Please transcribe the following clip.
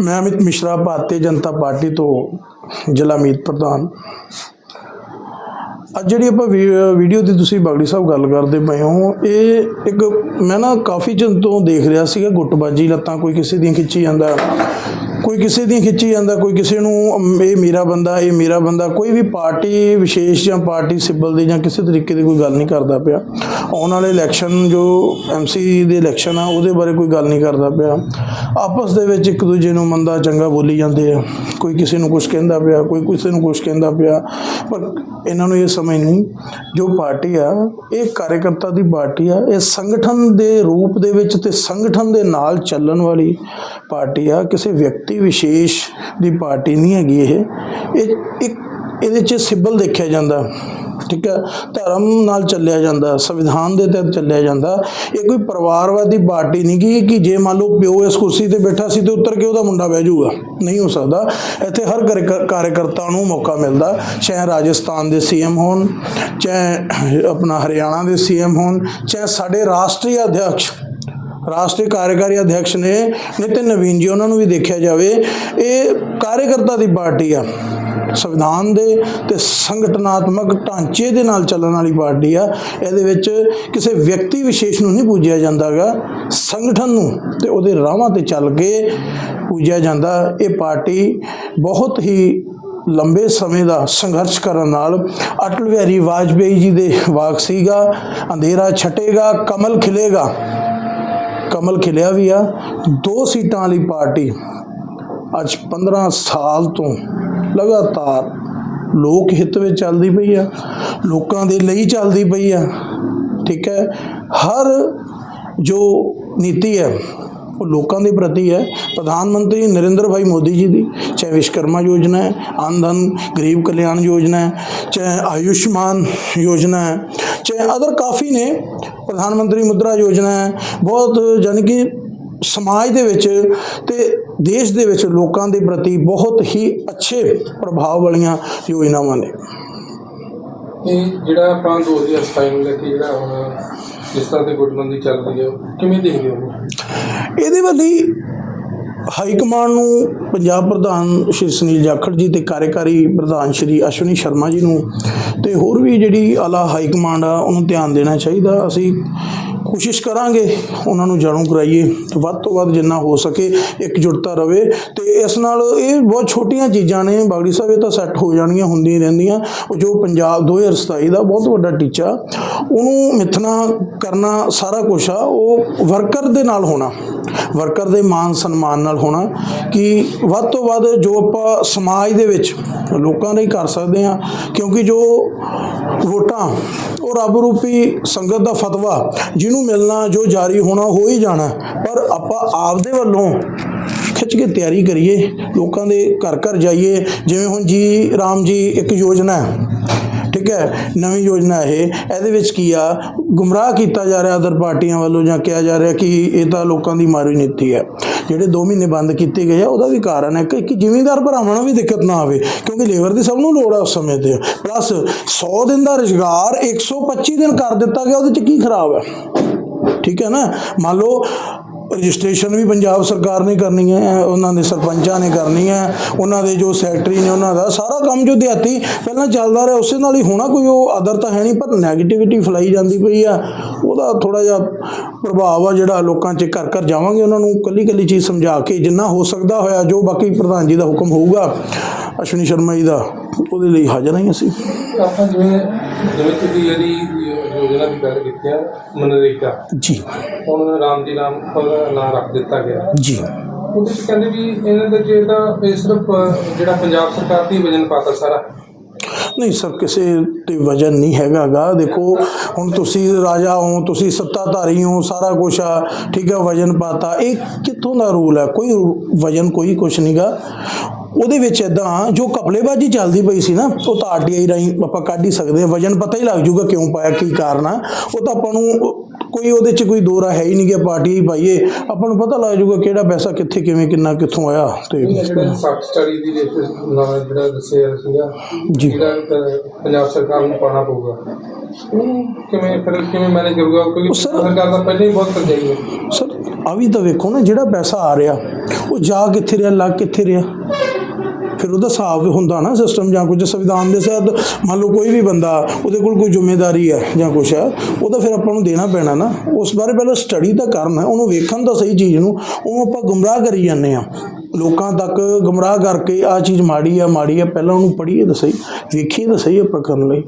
ਮੈਂ ਅਮਿਤ ਮਿਸ਼ਰਾ, ਭਾਰਤੀ ਜਨਤਾ ਪਾਰਟੀ ਤੋਂ ਜ਼ਿਲ੍ਹਾ ਮੀਤ ਪ੍ਰਧਾਨ। ਅੱਜ ਜਿਹੜੀ ਆਪਾਂ ਵੀ- ਵੀਡੀਓ ਦੀ ਤੁਸੀਂ ਬਾਗੜੀ ਸਾਹਿਬ ਗੱਲ ਕਰਦੇ ਪਏ ਹੋ, ਇਹ ਇੱਕ ਮੈਂ ਨਾ ਕਾਫੀ ਚਿਰ ਤੋਂ ਦੇਖ ਰਿਹਾ ਸੀਗਾ, ਗੁੱਟਬਾਜੀ ਲੱਤਾਂ ਕੋਈ ਕਿਸੇ ਦੀਆਂ ਖਿੱਚੀ ਜਾਂਦਾ। ਕੋਈ ਕਿਸੇ ਦੀ ਖਿੱਚੀ ਜਾਂਦਾ, ਕੋਈ ਕਿਸੇ ਨੂੰ ਇਹ ਮੇਰਾ ਬੰਦਾ, ਇਹ ਮੇਰਾ ਬੰਦਾ, ਕੋਈ ਵੀ ਪਾਰਟੀ ਵਿਸ਼ੇਸ਼ ਜਾਂ ਪਾਰਟੀ ਸਿੱਬਲ ਦੀ ਜਾਂ ਕਿਸੇ ਤਰੀਕੇ ਦੀ ਕੋਈ ਗੱਲ ਨਹੀਂ ਕਰਦਾ ਪਿਆ। ਆਉਣ ਵਾਲੇ ਇਲੈਕਸ਼ਨ ਜੋ ਐਮਸੀ ਦੇ ਇਲੈਕਸ਼ਨ ਆ, ਉਹਦੇ ਬਾਰੇ ਕੋਈ ਗੱਲ ਨਹੀਂ ਕਰਦਾ ਪਿਆ। ਆਪਸ ਦੇ ਵਿੱਚ ਇੱਕ ਦੂਜੇ ਨੂੰ ਮੰਦਾ, ਚੰਗਾ ਬੋਲੀ ਜਾਂਦੇ ਆ। ਕੋਈ ਕਿਸੇ ਨੂੰ ਕੁਝ ਕਹਿੰਦਾ ਪਿਆ, ਕੋਈ ਕਿਸੇ ਨੂੰ ਕੁਝ ਕਹਿੰਦਾ ਪਿਆ, ਪਰ ਇਹਨਾਂ ਨੂੰ ਇਹ ਸਮਝ ਨਹੀਂ, ਜੋ ਪਾਰਟੀ ਆ, ਇਹ ਕਾਰਜਕਰਤਾ ਦੀ ਪਾਰਟੀ ਆ, ਇਹ ਸੰਗਠਨ ਦੇ ਰੂਪ ਦੇ ਵਿੱਚ ਤੇ ਸੰਗਠਨ ਦੇ ਨਾਲ ਚੱਲਣ ਵਾਲੀ ਪਾਰਟੀ ਆ, ਕਿਸੇ ਵਿਅਕਤੀ ਵਿਸ਼ੇਸ਼ ਦੀ ਪਾਰਟੀ ਨਹੀਂ ਹੈਗੀ ਇਹ। ਇਹ ਇੱਕ ਇਹਦੇ 'ਚ ਸਿਬਲ ਦੇਖਿਆ ਜਾਂਦਾ। ਠੀਕ ਹੈ? ਧਰਮ ਨਾਲ ਚੱਲਿਆ ਜਾਂਦਾ, ਸੰਵਿਧਾਨ ਦੇ ਤਹਿਤ ਚੱਲਿਆ ਜਾਂਦਾ। ਇਹ ਕੋਈ ਪਰਿਵਾਰਵਾਦੀ ਪਾਰਟੀ ਨਹੀਂ ਗੀ ਕਿ ਜੇ ਮੰਨ ਲਓ ਪਿਓ ਇਸ ਕੁਰਸੀ ਤੇ ਬੈਠਾ ਸੀ ਤੇ ਉੱਤਰ ਕੇ ਉਹਦਾ ਮੁੰਡਾ ਬਹਿ ਜਾਊਗਾ। ਨਹੀਂ ਹੋ ਸਕਦਾ। ਇੱਥੇ ਹਰ ਕਾਰਜ- ਕਾਰਜਕਰਤਾ ਨੂੰ ਮੌਕਾ ਮਿਲਦਾ। ਚਾਹੇ ਰਾਜਸਥਾਨ ਦੇ ਸੀਐਮ ਹੋਣ, ਚਾਹੇ ਆਪਣਾ ਹਰਿਆਣਾ ਦੇ ਸੀਐਮ ਹੋਣ, ਚਾਹੇ ਸਾਡੇ ਰਾਸ਼ਟਰੀ ਅਧਿਕਸ਼ ਰਾਸ਼ਟਰੀ ਕਾਰਜਕਾਰੀ ਅਧਿਕਸ਼ ਨੇ ਨਿਤਿਨ ਨਵੀਨ ਜੀ ਉਹਨਾਂ ਨੂੰ ਵੀ ਦੇਖਿਆ ਜਾਵੇ, ਇਹ ਕਾਰਜਕਰਤਾ ਦੀ ਪਾਰਟੀ ਆ। ਸੰਵਿਧਾਨ ਦੇ ਤੇ ਸੰਗਠਨਾਤਮਕ ਢਾਂਚੇ ਦੇ ਨਾਲ ਚੱਲਣ ਵਾਲੀ ਪਾਰਟੀ ਆ। ਇਹਦੇ ਵਿੱਚ ਕਿਸੇ ਵਿਅਕਤੀ ਵਿਸ਼ੇਸ਼ ਨੂੰ ਨਹੀਂ ਪੂਜਿਆ ਜਾਂਦਾਗਾ। ਸੰਗਠਨ ਨੂੰ ਤੇ ਉਹਦੇ ਰਾਹਾਂ ਤੇ ਚੱਲ ਕੇ ਪੂਜਿਆ ਜਾਂਦਾ। ਇਹ ਪਾਰਟੀ ਬਹੁਤ ਹੀ ਲੰਬੇ ਸਮੇਂ ਦਾ ਸੰਘਰਸ਼ ਕਰਨ ਨਾਲ ਅਟਲ ਬਿਹਾਰੀ ਵਾਜਪੇਈ ਜੀ ਦੇ ਵਾਕ ਸੀਗਾ, ਅੰਧੇਰਾ ਛਟੇਗਾ, ਕਮਲ ਖਿਲੇਗਾ। ਕਮਲ ਖਿਲਿਆ ਵੀ ਆ। ਦੋ ਸੀਟਾਂ ਵਾਲੀ ਪਾਰਟੀ ਅੱਜ 15 ਸਾਲ ਤੋਂ ਲਗਾਤਾਰ ਲੋਕ ਹਿੱਤ ਵਿੱਚ ਚੱਲਦੀ ਪਈ ਆ, ਲੋਕਾਂ ਦੇ ਲਈ ਚੱਲਦੀ ਪਈ ਆ, ਠੀਕ ਹੈ? ਹਰ ਜੋ ਨੀਤੀ ਹੈ, ਉਹ ਲੋਕਾਂ ਦੇ ਪ੍ਰਤੀ ਹੈ। ਪ੍ਰਧਾਨ ਮੰਤਰੀ ਨਰਿੰਦਰ ਭਾਈ ਮੋਦੀ ਜੀ ਦੀ, ਚਾਹੇ ਵਿਸ਼ਕਰਮਾ ਯੋਜਨਾ ਹੈ ਆਨੰਦਨ ਗਰੀਬ ਕਲਿਆਣ ਯੋਜਨਾ ਹੈ, ਚਾਹੇ ਆਯੁਸ਼ਮਾਨ ਯੋਜਨਾ ਹੈ, ਚਾਹੇ ਅਦਰ ਕਾਫੀ ਨੇ, ਪ੍ਰਧਾਨ ਮੰਤਰੀ ਮੁਦਰਾ ਯੋਜਨਾ ਹੈ। ਬਹੁਤ ਯਾਨੀ ਕਿ ਸਮਾਜ ਦੇ ਵਿੱਚ ਤੇ ਦੇਸ਼ ਦੇ ਵਿੱਚ ਲੋਕਾਂ ਦੇ ਪ੍ਰਤੀ ਬਹੁਤ ਹੀ ਅੱਛੇ ਪ੍ਰਭਾਵ ਵਾਲੀਆਂ ਯੋਜਨਾਵਾਂ ਨੇ। ਇਹ ਜਿਹੜਾ ਆਪਾਂ 2027 ਨੂੰ ਲੈ ਕੇ ਜਿਹੜਾ ਹੁਣ ਜਿਸ ਤਰ੍ਹਾਂ ਦੀ ਗੁੱਟਬੰਦੀ ਚੱਲ ਰਹੀ ਹੈ ਕਿਵੇਂ ਦੇਖਦੇ ਹੋ? ਇਹਦੇ ਵੱਲੀ ਹਾਈ ਕਮਾਂਡ ਨੂੰ ਪੰਜਾਬ ਪ੍ਰਧਾਨ ਸ਼੍ਰੀ ਸੁਨੀਲ ਜਾਖੜ ਜੀ ਤੇ ਕਾਰਜਕਾਰੀ ਪ੍ਰਧਾਨ ਸ਼੍ਰੀ ਅਸ਼ਵਨੀ ਸ਼ਰਮਾ ਜੀ ਨੂੰ ਤੇ ਹੋਰ ਵੀ ਜਿਹੜੀ ਆਲਾ ਹਾਈ ਕਮਾਂਡ ਆ ਉਹਨੂੰ ਧਿਆਨ ਦੇਣਾ ਚਾਹੀਦਾ। ਅਸੀਂ ਕੋਸ਼ਿਸ਼ ਕਰਾਂਗੇ ਉਹਨਾਂ ਨੂੰ ਜਾਣੂ ਕਰਾਈਏ ਵੱਧ ਤੋਂ ਵੱਧ ਜਿੰਨਾ ਹੋ ਸਕੇ ਇਕਜੁੱਟਤਾ ਰਵੇ ਤੇ ਇਸ ਨਾਲ ਇਹ ਬਹੁਤ ਛੋਟੀਆਂ ਚੀਜ਼ਾਂ ਨੇ। ਬਾਗੜੀ ਸਾਹਿਬ, ਇਹ ਤਾਂ ਸੈੱਟ ਹੋ ਜਾਣੀਆਂ ਹੁੰਦੀਆਂ ਰਹਿੰਦੀਆਂ। ਉਹ ਜੋ ਪੰਜਾਬ 2027 ਦਾ ਬਹੁਤ ਵੱਡਾ ਟੀਚਾ, ਉਹਨੂੰ ਮਿਥਣਾ ਕਰਨਾ ਸਾਰਾ ਕੁਝ ਆ, ਉਹ ਵਰਕਰ ਦੇ ਨਾਲ ਹੋਣਾ। ਵਰਕਰ ਦੇ ਮਾਨ ਸਨਮਾਨ ਨਾਲ ਹੋਣਾ ਕਿ ਵੱਧ ਤੋਂ ਵੱਧ ਜੋ ਆਪਾਂ ਸਮਾਜ ਦੇ ਵਿੱਚ ਲੋਕਾਂ ਲਈ ਕਰ ਸਕਦੇ ਹਾਂ, ਕਿਉਂਕਿ ਜੋ ਵੋਟਾਂ, ਉਹ ਰੱਬ ਰੂਪੀ ਸੰਗਤ ਦਾ ਫਤਵਾ, ਜਿਹਨੂੰ ਮਿਲਣਾ, ਜੋ ਜਾਰੀ ਹੋਣਾ, ਹੋ ਹੀ ਜਾਣਾ। ਪਰ ਆਪਾਂ ਆਪਦੇ ਵੱਲੋਂ ਖਿੱਚ ਕੇ ਤਿਆਰੀ ਕਰੀਏ, ਲੋਕਾਂ ਦੇ ਘਰ ਘਰ ਜਾਈਏ। ਜਿਵੇਂ ਹੁਣ ਜੀ ਰਾਮ ਜੀ ਇੱਕ ਯੋਜਨਾ ਹੈ ਠੀਕ ਹੈ? ਨਵੀਂ ਯੋਜਨਾ ਇਹ। ਇਹਦੇ ਵਿੱਚ ਕੀ ਆ? ਗੁੰਮਰਾਹ ਕੀਤਾ ਜਾ ਰਿਹਾ ਅਦਰ ਪਾਰਟੀਆਂ ਵੱਲੋਂ ਜਾਂ ਕਿਹਾ ਜਾ ਰਿਹਾ ਕਿ ਇਹ ਤਾਂ ਲੋਕਾਂ ਦੀ ਮਾਰੀ ਨੀਤੀ ਹੈ। ਜਿਹੜੇ 2 ਮਹੀਨੇ ਬੰਦ ਕੀਤੇ ਗਏ ਆ, ਉਹਦਾ ਵੀ ਕਾਰਨ ਹੈ ਕਿ ਕਿ ਜ਼ਿਮੀਂਦਾਰ ਭਰਾਵਾਂ ਨੂੰ ਵੀ ਦਿੱਕਤ ਨਾ ਆਵੇ, ਕਿਉਂਕਿ ਲੇਬਰ ਦੀ ਸਭ ਨੂੰ ਲੋੜ ਆ ਉਸ ਸਮੇਂ ਤੇ। ਪਲੱਸ 100 ਦਿਨ ਦਾ ਰੁਜ਼ਗਾਰ 125 ਦਿਨ ਕਰ ਦਿੱਤਾ ਗਿਆ, ਉਹਦੇ ਚ ਕੀ ਖਰਾਬ ਹੈ? ਠੀਕ ਹੈ ਨਾ? ਮੰਨ ਲਓ ਰਜਿਸਟ੍ਰੇਸ਼ਨ ਵੀ ਪੰਜਾਬ ਸਰਕਾਰ ਨੇ ਕਰਨੀ ਹੈ, ਉਹਨਾਂ ਦੇ ਸਰਪੰਚਾਂ ਨੇ ਕਰਨੀ ਹੈ, ਉਹਨਾਂ ਦੇ ਜੋ ਸੈਕਟਰੀ ਨੇ ਉਹਨਾਂ ਦਾ ਸਾਰਾ ਕੰਮ ਜੋ ਦਿਹਾਤੀ, ਪਹਿਲਾਂ ਚੱਲਦਾ ਰਿਹਾ, ਉਸੇ ਨਾਲ ਹੀ ਹੋਣਾ ਕੋਈ ਉਹ ਆਦਰ ਤਾਂ ਹੈ ਨਹੀਂ, ਪਰ ਨੈਗੇਟਿਵਿਟੀ ਫੈਲਾਈ ਜਾਂਦੀ ਪਈ ਆ। ਉਹਦਾ ਥੋੜਾ ਜਿਹਾ ਪ੍ਰਭਾਵ ਆ ਜਿਹੜਾ ਲੋਕਾਂ 'ਚ ਘਰ ਘਰ ਜਾਵਾਂਗੇ ਉਹਨਾਂ ਨੂੰ ਕੱਲੀ ਕੱਲੀ ਚੀਜ਼ ਸਮਝਾ ਕੇ, ਜਿੰਨਾ ਹੋ ਸਕਦਾ ਹੋਇਆ, ਜੋ ਬਾਕੀ ਪ੍ਰਧਾਨ ਜੀ ਦਾ ਹੁਕਮ ਹੋਊਗਾ, ਅਸ਼ਵਨੀ ਸ਼ਰਮਾ ਜੀ ਦਾ, ਉਹਦੇ ਲਈ ਹਾਜ਼ਰ ਹਾਂ ਅਸੀਂ। ਆਪਾਂ ਜਿਵੇਂ ਜਿਵੇਂ ਤੁਸੀਂ ਇਹਦੀ ਯੋਜਨਾ ਦੀ ਗੱਲ ਕੀਤੀ ਹੈ ਮਨਰੇਗਾ। ਜੀ। ਹੁਣ ਰਾਮ ਜੀ ਨਾਮ ਨਾਂ ਰੱਖ ਦਿੱਤਾ ਗਿਆ। ਜੀ। ਉਹਦੇ ਚ ਕਹਿੰਦੇ ਵੀ ਇਹਨਾਂ ਦਾ ਜਿਹੜਾ ਇਹ ਸਿਰਫ ਜਿਹੜਾ ਪੰਜਾਬ ਸਰਕਾਰ ਦੀ ਵਜਨ ਪਾਤਾ ਸਾਰਾ। ਨਹੀਂ ਸਰ ਕਿਸੇ ਤੇ ਵਜਨ ਨਹੀਂ ਹੈਗਾਗਾ ਦੇਖੋ ਹੁਣ ਤੁਸੀਂ ਰਾਜਾ ਹੋ ਤੁਸੀਂ ਸੱਤਾਧਾਰੀ ਹੋ ਸਾਰਾ ਕੁਝ ਆ ਠੀਕ ਹੈ ਵਜਨ ਪਾਤਾ। ਇਹ ਕਿੱਥੋਂ ਦਾ ਰੂਲ ਹੈ? ਕੋਈ ਵਜਨ ਕੋਈ ਕੁਝ ਨਹੀਂਗਾ ਉਹਦੇ ਵਿੱਚ ਇਦਾਂ ਜੋ ਕਪਲੇਬਾਜੀ ਚੱਲਦੀ ਪਈ ਸੀ ਨਾ ਉਹ ਤਾਂ ਆਰਟੀਆਈ ਰਾਹੀਂ ਆਪਾਂ ਕੱਢ ਹੀ ਸਕਦੇ ਹਾਂ। ਵਜਨ ਪਤਾ ਹੀ ਲੱਗ ਜੂਗਾ ਕਿਉਂ ਪਾਇਆ ਕੀ ਕਾਰਨ ਆ। ਉਹ ਤਾਂ ਆਪਾਂ ਨੂੰ ਕੋਈ ਉਹਦੇ 'ਚ ਕੋਈ ਦੋਰਾ ਹੈ ਹੀ ਨਹੀਂ ਕਿ ਪਾਰਟੀ ਹੀ ਪਾਈਏ ਆਪਾਂ ਨੂੰ ਪਤਾ ਲੱਗ ਜਾਊਗਾ ਕਿਹੜਾ ਪੈਸਾ ਕਿੱਥੇ ਕਿਵੇਂ ਕਿੰਨਾ ਕਿੱਥੋਂ ਆਇਆ ਤੇ ਇਹ ਜਿਹੜਾ ਸੱਤ ਸਟੱਡੀ ਦੀ ਬੇਸਿਸ ਨਾਲ ਜਿਹੜਾ ਦੱਸਿਆ ਸੀਗਾ ਜੀ। ਜਿਹੜਾ ਅਹ, ਪੰਜਾਬ ਸਰਕਾਰ ਨੂੰ ਪਾਣਾ ਪਊਗਾ। ਕਿਵੇਂ ਫਿਰ ਕਿਵੇਂ ਮੈਨੇਜ ਕਰੂਗਾ? ਕਿਉਂਕਿ ਸਰ- ਸਰਕਾਰ ਦਾ ਪਹਿਲਾਂ ਹੀ ਬਹੁਤ ਕਰਜਾਈ ਹੈ। ਸਰ ਆ ਵੀ ਤਾਂ ਵੇਖੋ ਨਾ ਜਿਹੜਾ ਪੈਸਾ ਆ ਰਿਹਾ ਉਹ ਜਾ ਕਿੱਥੇ ਰਿਹਾ ਲੱਗ ਕਿੱਥੇ ਰਿਹਾ? ਫਿਰ ਉਹਦਾ ਹਿਸਾਬ ਹੁੰਦਾ ਨਾ ਸਿਸਟਮ ਜਾਂ ਕੁਝ ਸੰਵਿਧਾਨ ਦੇ ਸਹਿਤ ਮੰਨ ਲਓ ਕੋਈ ਵੀ ਬੰਦਾ ਉਹਦੇ ਕੋਲ ਕੋਈ ਜ਼ਿੰਮੇਵਾਰੀ ਹੈ ਜਾਂ ਕੁਝ ਹੈ ਉਹ ਤਾਂ ਫਿਰ ਆਪਾਂ ਨੂੰ ਦੇਣਾ ਪੈਣਾ ਨਾ। ਉਸ ਬਾਰੇ ਪਹਿਲਾਂ ਸਟੱਡੀ ਤਾਂ ਕਰਨਾ, ਉਹਨੂੰ ਵੇਖਣ ਤਾਂ ਸਹੀ ਚੀਜ਼ ਨੂੰ, ਉਹਨੂੰ ਆਪਾਂ ਗੁੰਮਰਾਹ ਕਰੀ ਜਾਂਦੇ ਆ ਲੋਕਾਂ ਤੱਕ ਗੁੰਮਰਾਹ ਕਰਕੇ ਆ ਚੀਜ਼ ਮਾੜੀ ਆ ਮਾੜੀ ਆ, ਪਹਿਲਾਂ ਉਹਨੂੰ ਪੜ੍ਹੀਏ ਤਾਂ ਸਹੀ, ਵੇਖੀਏ ਤਾਂ ਸਹੀ ਆਪਾਂ ਕਰਨ ਲਈ।